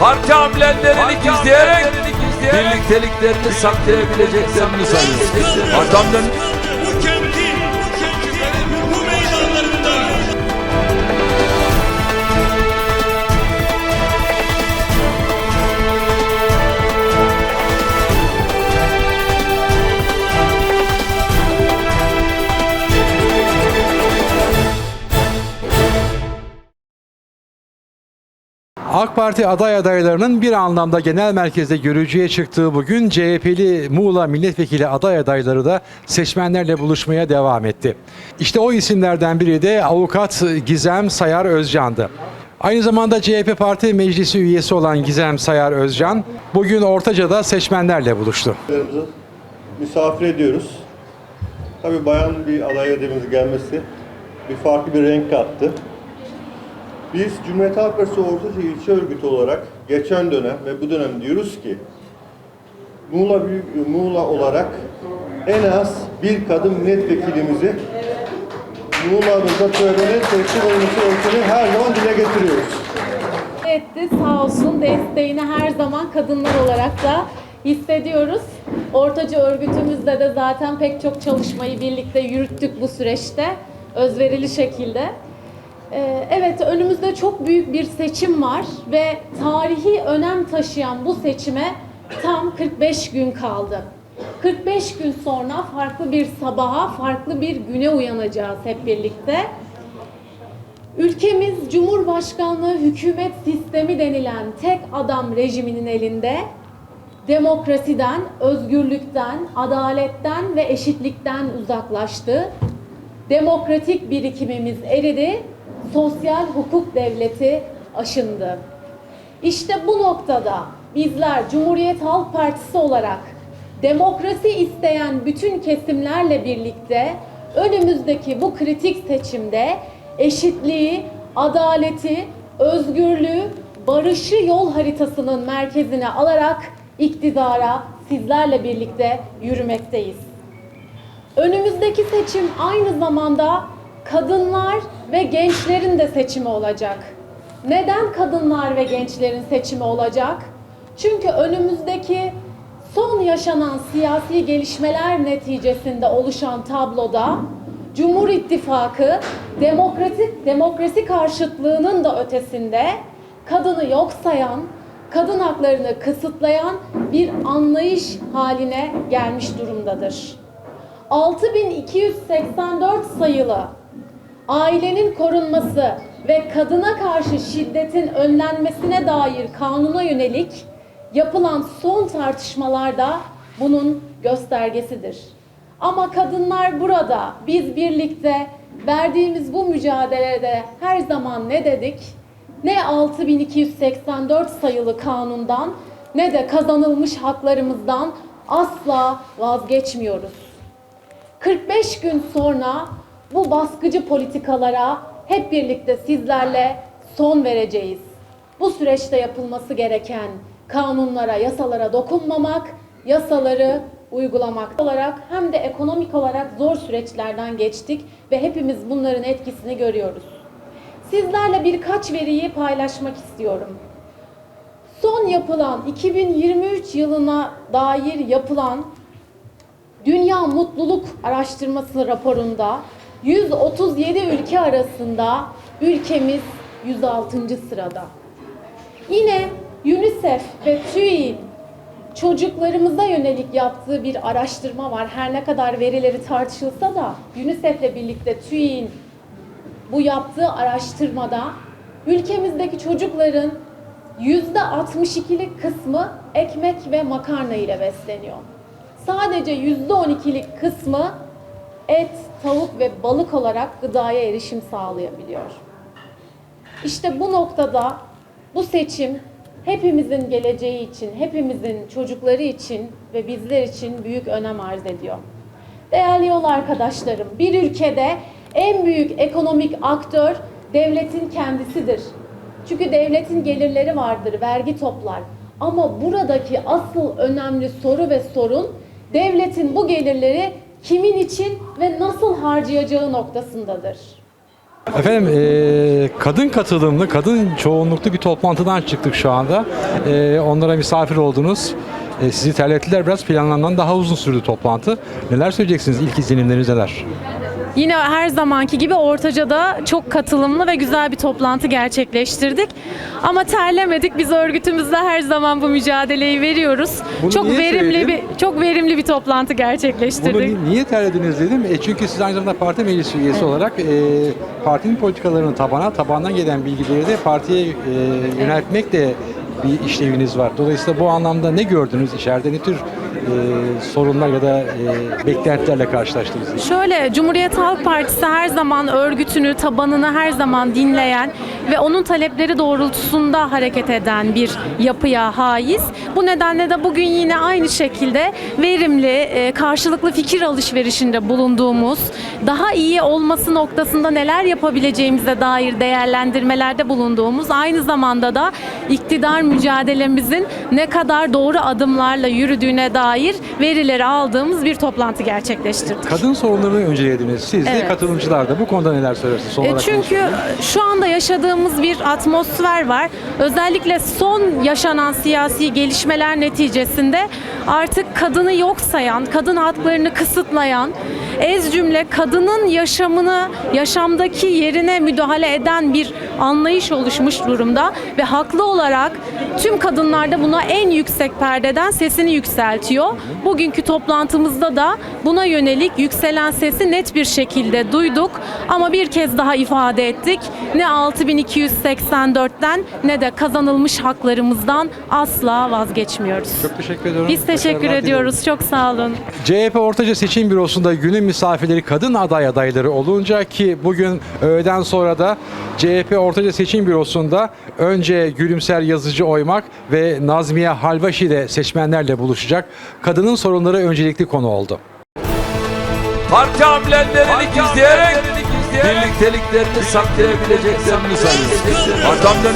parti amblemlerini gizleyerek birlikteliklerini saklayabileceklerini sanıyor. Adamların Bu AK Parti aday adaylarının bir anlamda genel merkezde görücüye çıktığı bugün CHP'li Muğla milletvekili aday adayları da seçmenlerle buluşmaya devam etti. İşte o isimlerden biri de avukat Gizem Sayar Özcan'dı. Aynı zamanda CHP Parti Meclisi üyesi olan Gizem Sayar Özcan bugün Ortaca'da seçmenlerle buluştu. Misafir ediyoruz. Tabii bayan bir aday adayımız gelmesi bir farklı bir renk kattı. Biz Cumhuriyet Halk Partisi Ortaca İlçe Örgütü olarak geçen dönem ve bu dönem diyoruz ki Muğla, Büyük- Muğla olarak en az bir kadın milletvekilimizi Muğla'mızda törene seçim olması ölçüsünü her zaman dile getiriyoruz. etti. Sağ olsun desteğini her zaman kadınlar olarak da hissediyoruz. Ortaca örgütümüzde de zaten pek çok çalışmayı birlikte yürüttük bu süreçte. Özverili şekilde. Ee, Evet önümüzde çok büyük bir seçim var ve tarihi önem taşıyan bu seçime tam 45 gün kaldı. 45 gün sonra farklı bir sabaha, farklı bir güne uyanacağız hep birlikte. Ülkemiz Cumhurbaşkanlığı hükümet sistemi denilen tek adam rejiminin elinde demokrasiden, özgürlükten, adaletten ve eşitlikten uzaklaştı. Demokratik birikimimiz eridi, sosyal hukuk devleti aşındı. İşte bu noktada bizler Cumhuriyet Halk Partisi olarak demokrasi isteyen bütün kesimlerle birlikte önümüzdeki bu kritik seçimde eşitliği, adaleti, özgürlüğü, barışı yol haritasının merkezine alarak iktidara sizlerle birlikte yürümekteyiz. Önümüzdeki seçim aynı zamanda kadınlar ve gençlerin de seçimi olacak. Neden kadınlar ve gençlerin seçimi olacak? Çünkü önümüzdeki son yaşanan siyasi gelişmeler neticesinde oluşan tabloda Cumhur İttifakı demokratik demokrasi karşıtlığının da ötesinde kadını yok sayan, kadın haklarını kısıtlayan bir anlayış haline gelmiş durumdadır. 6284 sayılı ailenin korunması ve kadına karşı şiddetin önlenmesine dair kanuna yönelik yapılan son tartışmalarda bunun göstergesidir. Ama kadınlar burada biz birlikte verdiğimiz bu mücadelede her zaman ne dedik? Ne 6284 sayılı kanundan ne de kazanılmış haklarımızdan asla vazgeçmiyoruz. 45 gün sonra bu baskıcı politikalara hep birlikte sizlerle son vereceğiz. Bu süreçte yapılması gereken kanunlara, yasalara dokunmamak, yasaları uygulamak olarak hem de ekonomik olarak zor süreçlerden geçtik ve hepimiz bunların etkisini görüyoruz. Sizlerle birkaç veriyi paylaşmak istiyorum. Son yapılan 2023 yılına dair yapılan Dünya Mutluluk Araştırması raporunda 137 ülke arasında ülkemiz 106. sırada. Yine UNICEF ve TÜİ'nin çocuklarımıza yönelik yaptığı bir araştırma var. Her ne kadar verileri tartışılsa da UNICEF'le birlikte TÜİ'nin bu yaptığı araştırmada ülkemizdeki çocukların yüzde 62'lik kısmı ekmek ve makarna ile besleniyor. Sadece yüzde 12'lik kısmı et, tavuk ve balık olarak gıdaya erişim sağlayabiliyor. İşte bu noktada bu seçim hepimizin geleceği için, hepimizin çocukları için ve bizler için büyük önem arz ediyor. Değerli yol arkadaşlarım, bir ülkede en büyük ekonomik aktör devletin kendisidir. Çünkü devletin gelirleri vardır, vergi toplar. Ama buradaki asıl önemli soru ve sorun devletin bu gelirleri kimin için ve nasıl harcayacağı noktasındadır. Efendim eee, kadın katılımlı, kadın çoğunluklu bir toplantıdan çıktık şu anda. Eee, onlara misafir oldunuz. Eee, sizi terlettiler biraz planlanan daha uzun sürdü toplantı. Neler söyleyeceksiniz? İlk izlenimleriniz neler? Yine her zamanki gibi Ortaca'da çok katılımlı ve güzel bir toplantı gerçekleştirdik. Ama terlemedik. Biz örgütümüzde her zaman bu mücadeleyi veriyoruz. Bunu çok niye verimli söyledin? bir çok verimli bir toplantı Bunu gerçekleştirdik. ni- niye terlediniz dedim. E çünkü siz aynı zamanda parti meclis üyesi olarak e, partinin politikalarını tabana, tabandan gelen bilgileri de partiye e, yöneltmek de bir işleviniz var. Dolayısıyla bu anlamda ne gördünüz içeride? Ne tür e, sorunlar ya da e, beklentilerle karşılaştınız? Şöyle Cumhuriyet Halk Partisi her zaman örgütünü, tabanını her zaman dinleyen ve onun talepleri doğrultusunda hareket eden bir yapıya haiz. Bu nedenle de bugün yine aynı şekilde verimli, e, karşılıklı fikir alışverişinde bulunduğumuz, daha iyi olması noktasında neler yapabileceğimize dair değerlendirmelerde bulunduğumuz, aynı zamanda da iktidar mücadelemizin ne kadar doğru adımlarla yürüdüğüne dair verileri aldığımız bir toplantı gerçekleştirdik. Kadın sorunlarını öncelediniz. Siz de Evet. katılımcılar da bu konuda neler söylersiniz? Son E, çünkü şu anda yaşadığımız bir atmosfer var. Özellikle son yaşanan siyasi gelişmeler neticesinde artık kadını yok sayan, kadın haklarını kısıtlayan, ez cümle kadının yaşamını, yaşamdaki yerine müdahale eden bir anlayış oluşmuş durumda ve haklı olarak tüm kadınlar da buna en yüksek perdeden sesini yükseltiyor. Bugünkü toplantımızda da buna yönelik yükselen sesi net bir şekilde duyduk ama bir kez daha ifade ettik. Ne 6284'ten ne de kazanılmış haklarımızdan asla vazgeçmiyoruz. Çok teşekkür ediyorum. Biz teşekkür Başarılar ediyoruz. Çok sağ olun. CHP Ortaca Seçim Bürosu'nda günün misafirleri kadın aday adayları olunca ki bugün öğleden sonra da CHP Ortaca Seçim Bürosu'nda önce Gülümser Yazıcı Oymak ve Nazmiye Halvaşi ile seçmenlerle buluşacak. Kadının sorunları öncelikli konu oldu. Parti hamlelerini gizleyerek birlikteliklerini saklayabileceklerini sanıyor. Arkamdan